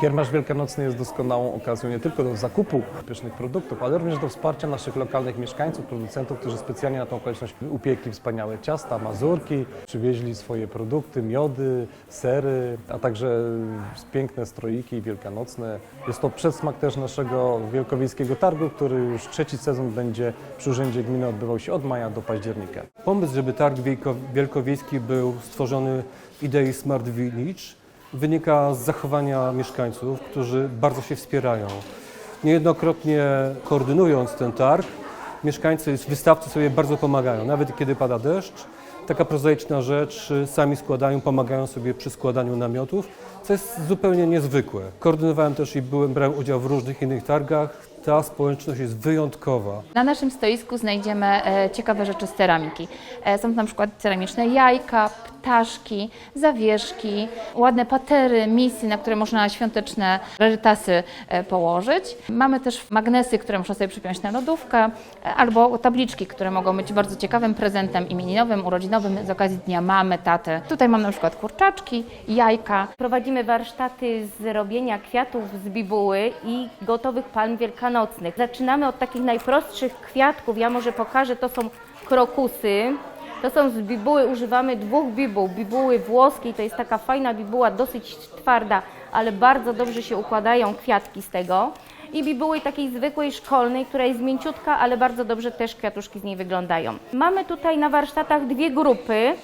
Kiermasz Wielkanocny jest doskonałą okazją nie tylko do zakupu pysznych produktów, ale również do wsparcia naszych lokalnych mieszkańców, producentów, którzy specjalnie na tą okoliczność upiekli wspaniałe ciasta, mazurki, przywieźli swoje produkty, miody, sery, a także piękne stroiki wielkanocne. Jest to przedsmak też naszego wielkowiejskiego targu, który już trzeci sezon będzie przy Urzędzie Gminy odbywał się od maja do października. Pomysł, żeby targ wielko, wielkowiejski był stworzony w idei Smart Village, wynika z zachowania mieszkańców, którzy bardzo się wspierają. Niejednokrotnie koordynując ten targ, mieszkańcy, wystawcy sobie bardzo pomagają. Nawet kiedy pada deszcz, taka prozaiczna rzecz, y, sami składają, pomagają sobie przy składaniu namiotów, co jest zupełnie niezwykłe. Koordynowałem też i byłem, brałem udział w różnych innych targach. Ta społeczność jest wyjątkowa. Na naszym stoisku znajdziemy e, ciekawe rzeczy z ceramiki. E, Są to na przykład ceramiczne jajka, ptaszki, zawieszki, ładne patery, misy, na które można świąteczne rarytasy e, położyć. Mamy też magnesy, które można sobie przypiąć na lodówkę, albo tabliczki, które mogą być bardzo ciekawym prezentem imieninowym, urodzinowym z okazji Dnia Mamy, Taty. Tutaj mam na przykład kurczaczki, jajka, Prowadzimy warsztaty z robienia kwiatów z bibuły i gotowych palm wielkanocnych. Zaczynamy od takich najprostszych kwiatków. Ja może pokażę, to są krokusy. To są z bibuły, używamy dwóch bibuł. Bibuły włoskiej, to jest taka fajna bibuła, dosyć twarda, ale bardzo dobrze się układają kwiatki z tego. I bibuły takiej zwykłej szkolnej, która jest mięciutka, ale bardzo dobrze też kwiatuszki z niej wyglądają. Mamy tutaj na warsztatach dwie grupy.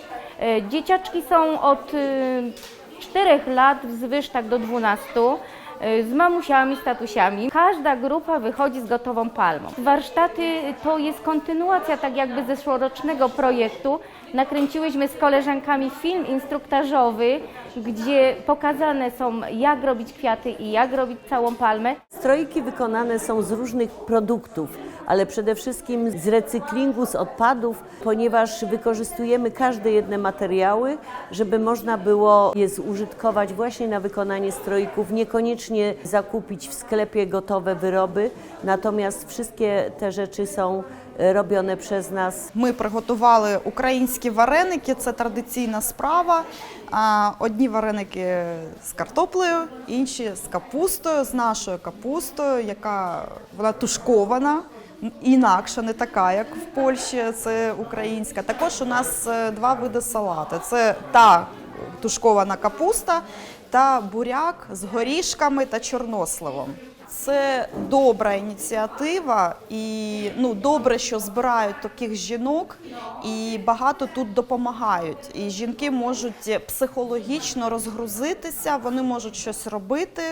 E, Dzieciaczki są od y, 4 lat wzwyż tak do 12 y, z mamusiami, z tatusiami. Każda grupa wychodzi z gotową palmą. Warsztaty to jest kontynuacja tak jakby zeszłorocznego projektu. Nakręciłyśmy z koleżankami film instruktażowy, gdzie pokazane są jak robić kwiaty i jak robić całą palmę. Stroiki wykonane są z różnych produktów, ale przede wszystkim z recyklingu, z odpadów, ponieważ wykorzystujemy każde jedne materiały, żeby można było je zużytkować właśnie na wykonanie stroików, niekoniecznie zakupić w sklepie gotowe wyroby, natomiast wszystkie te rzeczy są robione przez nas Ми приготували українські вареники, це традиційна справа. Одні вареники з картоплею, інші з капустою, з нашою капустою, яка вона тушкована. Інакша, не така, як в Польщі, це українська. Також у нас е, два види салати: це та тушкована капуста та буряк з горішками та чорносливом. Це добра ініціатива, і ну добре, що збирають таких жінок, і багато тут допомагають. І жінки можуть психологічно розгрузитися, вони можуть щось робити,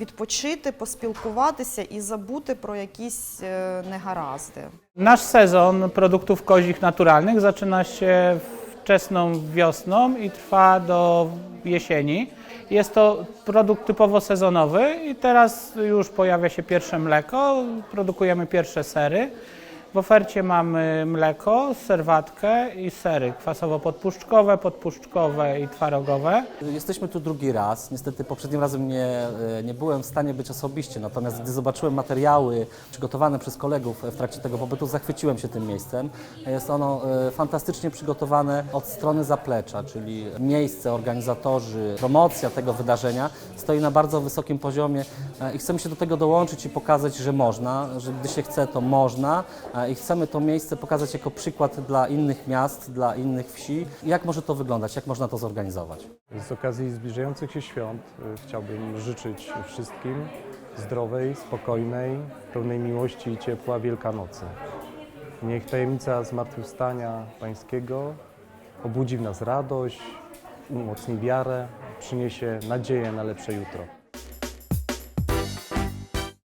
відпочити, поспілкуватися і забути про якісь е, негаразди. Nasz sezon produktów kozich naturalnych zaczyna się wczesną wiosną i trwa do jesieni. Jest to produkt typowo sezonowy i teraz już pojawia się pierwsze mleko, produkujemy pierwsze sery. W ofercie mamy mleko, serwatkę i sery kwasowo-podpuszczkowe, podpuszczkowe i twarogowe. Jesteśmy tu drugi raz. Niestety poprzednim razem nie, e, nie byłem w stanie być osobiście, natomiast gdy zobaczyłem materiały przygotowane przez kolegów w trakcie tego pobytu, zachwyciłem się tym miejscem. Jest ono e, fantastycznie przygotowane od strony zaplecza, czyli miejsce, organizatorzy, promocja tego wydarzenia stoi na bardzo wysokim poziomie e, i chcemy się do tego dołączyć i pokazać, że można, że gdy się chce, to można e, i chcemy to miejsce pokazać jako przykład dla innych miast, dla innych wsi. Jak może to wyglądać, jak można to zorganizować? Z okazji zbliżających się świąt y, chciałbym życzyć wszystkim zdrowej, spokojnej, pełnej miłości i ciepła Wielkanocy. Niech tajemnica zmartwychwstania Pańskiego obudzi w nas radość, umocni wiarę, przyniesie nadzieję na lepsze jutro.